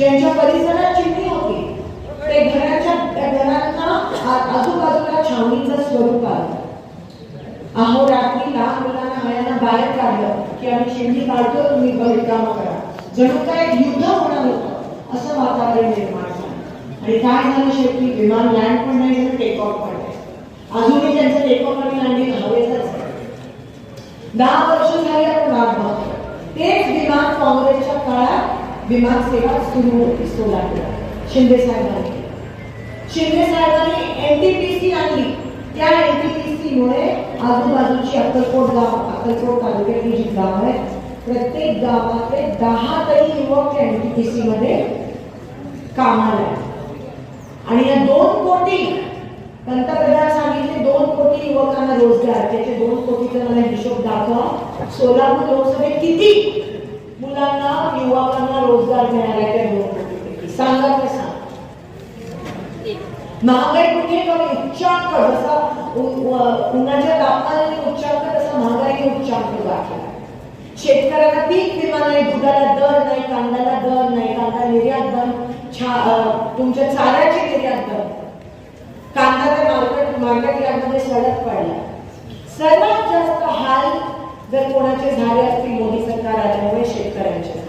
ज्यांच्या परिसरात चिमणी होती ते घराच्या घरांना आजूबाजूला छावणीचं स्वरूप आलं. अहो रात्री लहान मुलांना आयांना बाहेर काढलं की आम्ही शेंडी काढतो तुम्ही घरी करा. जणू काय युद्ध होणार होतं असं वातावरण निर्माण झालं. आणि काय झालं शेवटी? विमान लँड पण नाही झालं टेक ऑफ पण नाही. अजूनही त्यांचं टेक ऑफ आणि लँडिंग हवेतच दहा वर्ष झाली आपण वाट बघतो तेच विमान काँग्रेसच्या विमान सेवा सुरू होती सोलापूरात शिंदे साहेबांनी शिंदे साहेबांनी एनटीपीसी आणली. त्या एनटीपीसी मुळे आजूबाजूची अक्कलकोट गाव अक्कलकोट तालुक्यातली जी गाव आहे प्रत्येक गावातले दहा तरी युवक त्या एनटीपीसी मध्ये कामाला आणि या दोन कोटी पंतप्रधान सांगितले दोन कोटी युवकांना रोजगार त्याचे दोन कोटीचा मला हिशोब दाखवा. सोलापूर लोकसभेत किती मुलांना युवकांना रोजगार मिळाला आहे त्या दोन कोटीपैकी सांगा कसा महागाई कुठे कमी? उच्चांक जसा उन्हाच्या तापमानाने उच्चांक तसा महागाई उच्चांक गाठला शेतकऱ्याला पीक विमा नाही दुधाला दर नाही कांद्याला दर नाही कांदा निर्यात दर छा तुमच्या चाऱ्याची निर्यात दर. कांदा ते मार्केट मार्केट यामध्ये सडक पडला. सर्वात जास्त हाल जर कोणाचे झाले असतील मोदी सरकार आल्यामुळे शेतकऱ्यांचे.